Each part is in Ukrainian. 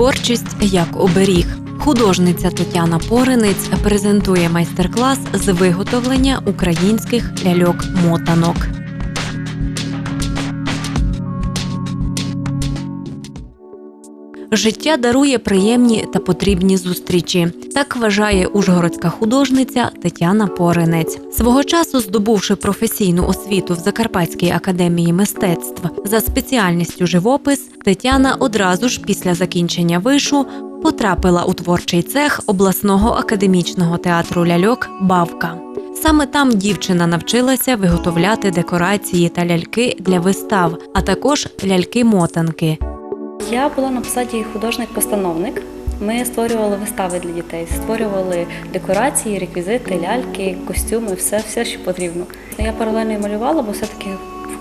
Творчість як оберіг. Художниця Тетяна Поринець презентує майстер-клас з виготовлення українських ляльок-мотанок. Життя дарує приємні та потрібні зустрічі. Так вважає ужгородська художниця Тетяна Поринець. Свого часу, здобувши професійну освіту в Закарпатській академії мистецтв за спеціальністю живопис, Тетяна одразу ж після закінчення вишу потрапила у творчий цех обласного академічного театру ляльок Бавка. Саме там дівчина навчилася виготовляти декорації та ляльки для вистав, а також ляльки-мотанки. Я була на посаді художник-постановник. Ми створювали вистави для дітей, створювали декорації, реквізити, ляльки, костюми, все, все, що потрібно. Я паралельно малювала, бо все-таки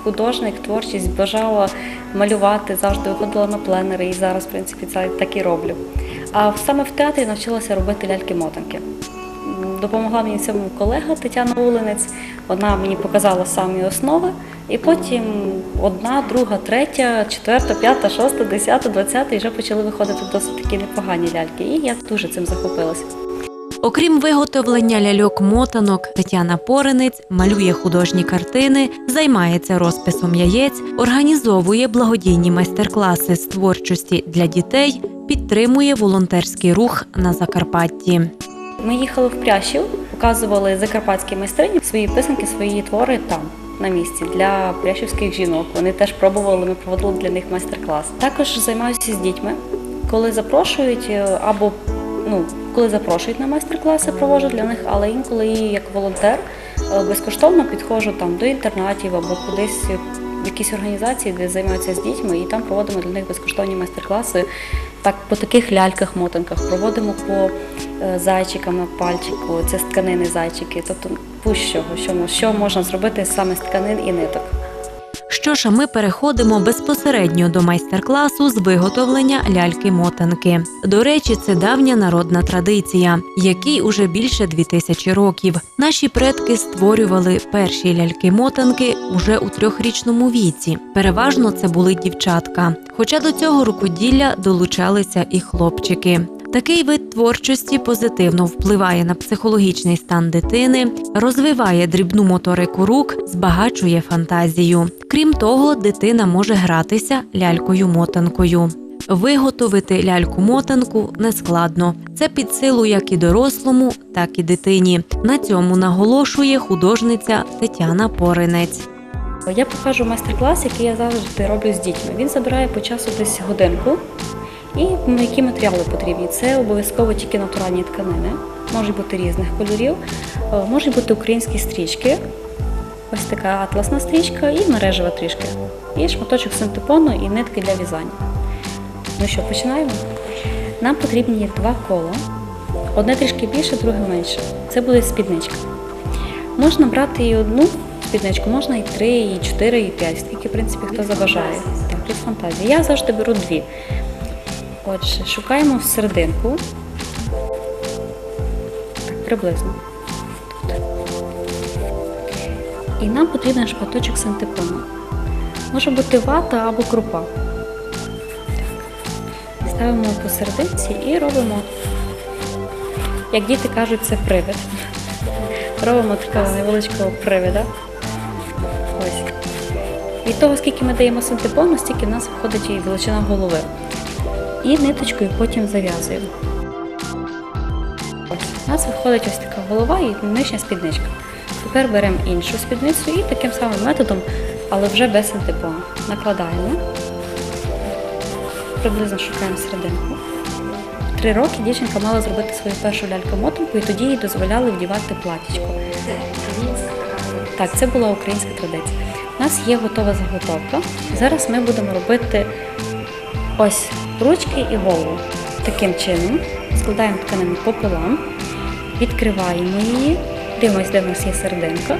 художник, творчість бажала малювати, завжди виходила на пленери і зараз, в принципі, це так і роблю. А саме в театрі навчилася робити ляльки-мотанки. Допомогла мені цьому колега Тетяна Улинець. Вона мені показала самі основи, і потім одна, друга, третя, четверта, п'ята, шоста, десята, двадцята, і вже почали виходити досить такі непогані ляльки. І я дуже цим захопилася. Окрім виготовлення ляльок-мотанок, Тетяна Поринець малює художні картини, займається розписом яєць, організовує благодійні майстер-класи з творчості для дітей, підтримує волонтерський рух на Закарпатті. Ми їхали в Прящів, показували закарпатські майстрині свої писанки, свої твори там. На місці для прящівських жінок. Вони теж пробували, ми проводили для них майстер-клас. Також займаюся з дітьми, коли запрошують е, або ну, коли запрошують на майстер-класи, проводжу для них, але інколи як волонтер е, безкоштовно підходжу там до інтернатів або кудись в якісь організації, де займаються з дітьми, і там проводимо для них безкоштовні майстер-класи. Так, по таких ляльках-мотанках проводимо по е, зайчикам пальчику, це з тканини зайчики. Тобто будь-що, що, мо- що можна зробити саме з тканин і ниток. Що ж, ми переходимо безпосередньо до майстер-класу з виготовлення ляльки-мотанки. До речі, це давня народна традиція, якій уже більше дві тисячі років. Наші предки створювали перші ляльки-мотанки уже у трьохрічному віці. Переважно це були дівчатка. Хоча до цього рукоділля долучалися і хлопчики. Такий вид творчості позитивно впливає на психологічний стан дитини, розвиває дрібну моторику рук, збагачує фантазію. Крім того, дитина може гратися лялькою-мотанкою. Виготовити ляльку-мотанку нескладно. Це під силу як і дорослому, так і дитині. На цьому наголошує художниця Тетяна Поринець. Я покажу майстер-клас, який я завжди роблю з дітьми. Він забирає по часу десь годинку. І які матеріали потрібні? Це обов'язково тільки натуральні тканини, можуть бути різних кольорів, е, можуть бути українські стрічки. Ось така атласна стрічка і мережева трішки. І шматочок синтепону і нитки для в'язання. Ну що, починаємо? Нам потрібні два кола. Одне трішки більше, друге менше. Це буде спідничка. Можна брати і одну спідничку, можна і три, і чотири, і п'ять, скільки, в принципі, хто забажає. Так, від фантазії. Я завжди беру дві. Отже, шукаємо в серединку. Так, приблизно. І нам потрібен шматочок синтепону. Може бути вата або крупа. Ставимо посерединці і робимо, як діти кажуть, це привид. Робимо такого невеличкого привида. Від того, скільки ми даємо синтепону, стільки в нас виходить і величина голови. І ниточкою потім зав'язуємо. У нас виходить ось така голова і нижня спідничка. Тепер беремо іншу спідницю і таким самим методом, але вже без синтепону. Накладаємо. Приблизно шукаємо серединку. Три роки дівчинка мала зробити свою першу ляльку-мотанку, і тоді їй дозволяли вдівати платічко. Так, це була українська традиція. У нас є готова заготовка. Зараз ми будемо робити ось ручки і голову. Таким чином складаємо тканину пополам, відкриваємо її, дивимося, де в нас є серединка,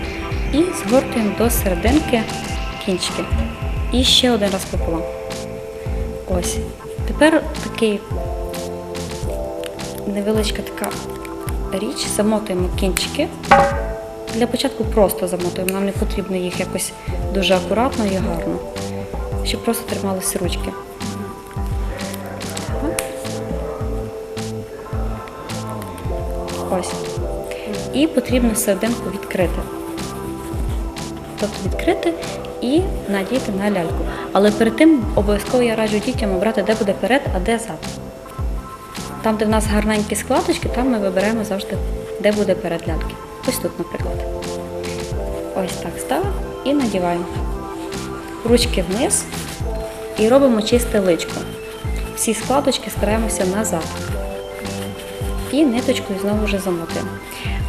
і згортуємо до серединки кінчики. І ще один раз пополам. Ось. Тепер такий невеличка така річ, замотуємо кінчики. Для початку просто замотуємо, нам не потрібно їх якось дуже акуратно і гарно, щоб просто трималися ручки. Ось. І потрібно серединку відкрити. Тобто відкрити і надіти на ляльку. Але перед тим обов'язково я раджу дітям обрати, де буде перед, а де зад. Там, де в нас гарненькі складочки, там ми виберемо завжди, де буде перед ляльки. Ось тут, наприклад. Ось так ставимо і надіваємо. Ручки вниз і робимо чисте личко. Всі складочки стараємося назад. І ниточкою знову вже замотуємо.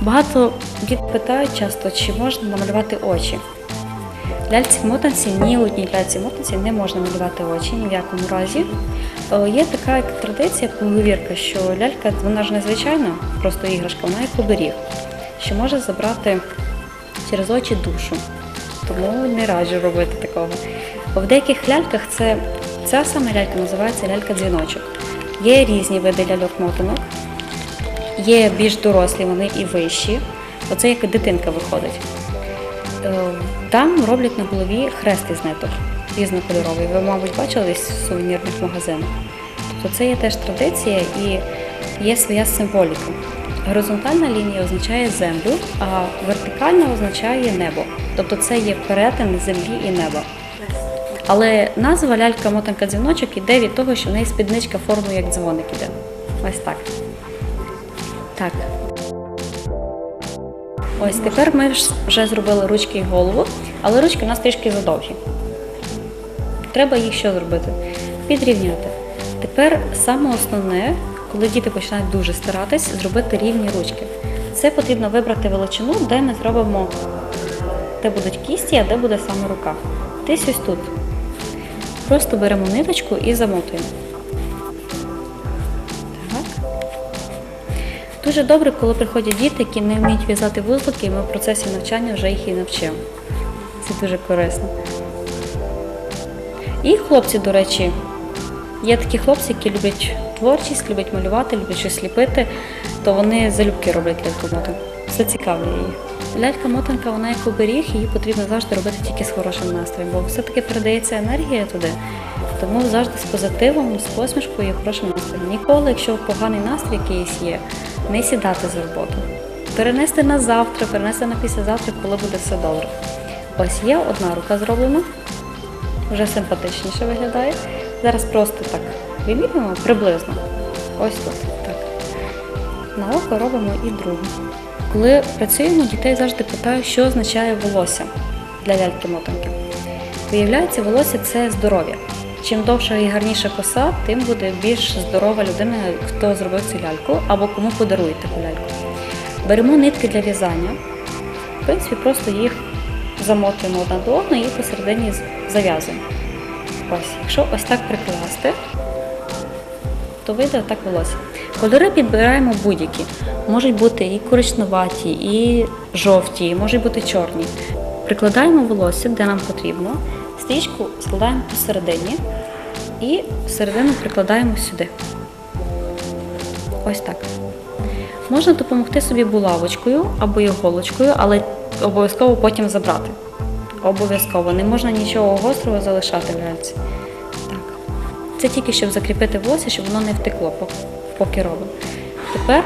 Багато діт питають часто, чи можна намалювати очі. Ляльці мотанці, ні одній ляльці мотанці не можна малювати очі ні в якому разі. Е, Є така традиція, поговірка, що лялька, вона ж незвичайна, просто іграшка, вона як оберіг, що може забрати через очі душу. Тому не раджу робити такого. В деяких ляльках це ця саме лялька називається лялька-дзвіночок. Є різні види ляльок-мотанок, є більш дорослі, вони і вищі. Оце як дитинка виходить. Е, Там роблять на голові хрест із ниток різнокольоровий. Ви, мабуть, бачили десь в сувенірних магазинах. Тобто це є теж традиція і є своя символіка. Горизонтальна лінія означає землю, а вертикальна означає небо. Тобто це є перетин землі і неба. Але назва лялька мотанка дзвіночок іде від того, що в неї спідничка формою як дзвоник іде. Ось так. Так. Ось тепер ми вже зробили ручки і голову, але ручки у нас трішки задовгі. Треба їх що зробити? Підрівняти. Тепер саме основне, коли діти починають дуже старатись, зробити рівні ручки. Це потрібно вибрати величину, де ми зробимо, де будуть кісті, а де буде саме рука. Десь ось тут. Просто беремо ниточку і замотуємо. Так. Дуже добре, коли приходять діти, які не вміють в'язати вузлики, і ми в процесі навчання вже їх і навчимо. Це дуже корисно. І хлопці, до речі, є такі хлопці, які люблять творчість, люблять малювати, люблять щось ліпити, то вони залюбки роблять ляльку-мотанку. Все цікавлює їх. Лялька-мотанка, вона як оберіг, її потрібно завжди робити тільки з хорошим настроєм, бо все-таки передається енергія туди. Тому завжди з позитивом, з посмішкою і хорошим настроєм. Ніколи, якщо поганий настрій якийсь є, не сідати за роботу. Перенести на завтра, перенести на післязавтра, коли буде все добре. Ось є одна рука зроблена, вже симпатичніше виглядає. Зараз просто так вимірюємо приблизно. Ось тут. Так. На око робимо і другу. Коли працюємо, дітей завжди питаю, що означає волосся для ляльки-мотанки. Виявляється, волосся це здоров'я. Чим довша і гарніша коса, тим буде більш здорова людина, хто зробив цю ляльку або кому подарує таку ляльку. Беремо нитки для в'язання, в принципі, просто їх замотуємо одна до одної і посередині зав'язуємо. Ось, якщо ось так прикласти, то вийде отак волосся. Кольори підбираємо будь-які. Можуть бути і коричневаті, і жовті, і можуть бути чорні. Прикладаємо волосся, де нам потрібно, стрічку складаємо посередині і середину прикладаємо сюди. Ось так. Можна допомогти собі булавочкою або іголочкою, але обов'язково потім забрати. Обов'язково. Не можна нічого гострого залишати в ляльці. Це тільки щоб закріпити волосся, щоб воно не втекло, поки робимо. Тепер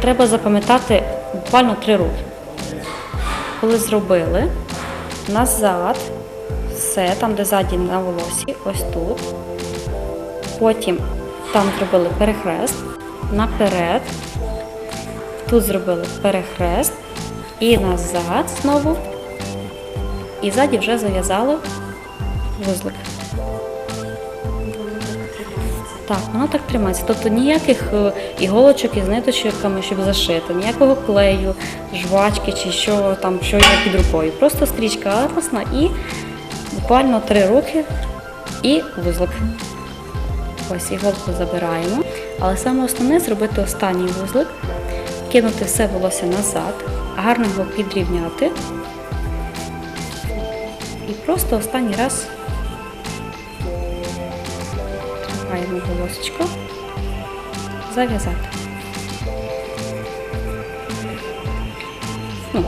треба запам'ятати буквально три рухи. Коли зробили, назад, все, там, де ззаді на волосі, ось тут. Потім там зробили перехрест, наперед, тут зробили перехрест і назад знову. І ззаді вже зав'язали вузлик. Так, воно так тримається. Тобто ніяких е, іголочок із ниточками, щоб зашити, ніякого клею, жвачки чи що там, що є під рукою. Просто стрічка атласна і буквально три руки і вузлик. Ось іголку забираємо. Але саме основне зробити останній вузлик, кинути все волосся назад, гарно його підрівняти. І просто останній раз Знімаємо полосочку, зав'язати. Ну,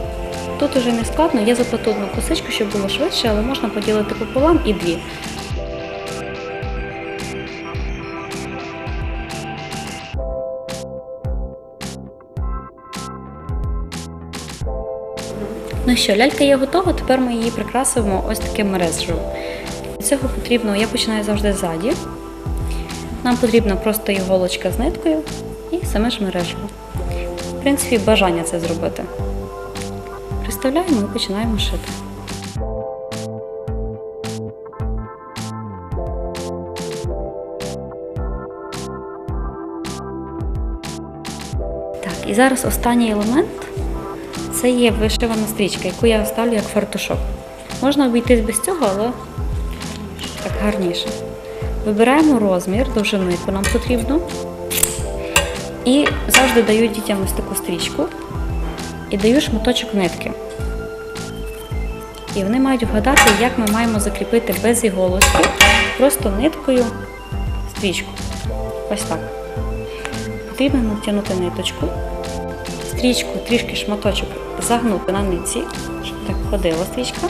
Тут уже не складно, я заплету одну косичку, щоб було швидше, але можна поділити пополам і дві. Ну що, лялька є готова, тепер ми її прикрасимо ось таким мережем. Для цього потрібно, я починаю завжди ззаді. Нам потрібна просто іголочка з ниткою і саме ж мережево. В принципі, бажання це зробити. Приставляємо і починаємо шити. Так, і зараз останній елемент це є вишивана стрічка, яку я ставлю як фартушок. Можна обійтись без цього, але так гарніше. Вибираємо розмір, довжину, яку нам потрібно. І завжди даю дітям ось таку стрічку і даю шматочок нитки. І вони мають вгадати, як ми маємо закріпити без іголочки, просто ниткою стрічку. Ось так. Потрібно натягнути ниточку, стрічку, трішки шматочок загнути на нитці, щоб так ходила стрічка.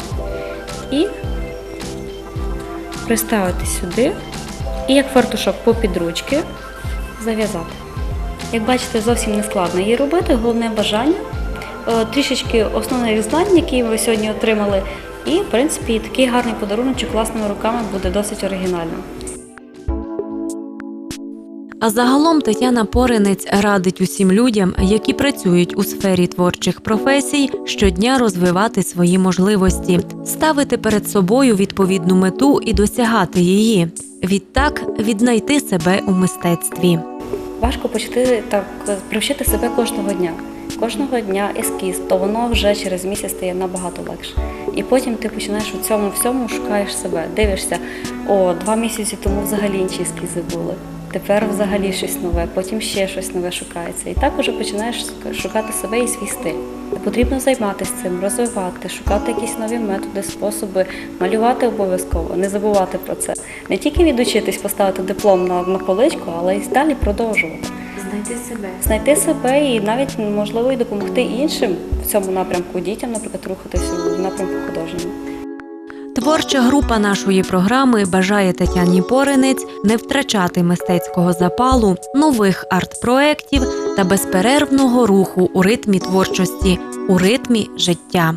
І приставити сюди. І як фартушок по підручки зав'язати. Як бачите, зовсім не складно її робити, головне бажання, е, трішечки основних знань, які ви сьогодні отримали. І, в принципі, такий гарний подарунок власними руками буде досить оригінальним. А загалом Тетяна Поринець радить усім людям, які працюють у сфері творчих професій, щодня розвивати свої можливості, ставити перед собою відповідну мету і досягати її. Відтак віднайти себе у мистецтві. Важко почати так привчити себе кожного дня. Кожного дня ескіз, то воно вже через місяць стає набагато легше. І потім ти починаєш у цьому всьому шукаєш себе, дивишся, о, два місяці тому взагалі інші ескізи були. Тепер взагалі щось нове, потім ще щось нове шукається. І так уже починаєш шукати себе і свій стиль. Потрібно займатися цим, розвивати, шукати якісь нові методи, способи, малювати обов'язково, не забувати про це. Не тільки відучитись поставити диплом на, на поличку, але й далі продовжувати. Знайти себе. Знайти себе і навіть можливо і допомогти іншим в цьому напрямку дітям, наприклад, рухатись у напрямку художньому. Творча група нашої програми бажає Тетяні Поринець не втрачати мистецького запалу, нових арт-проєктів та безперервного руху у ритмі творчості, у ритмі життя.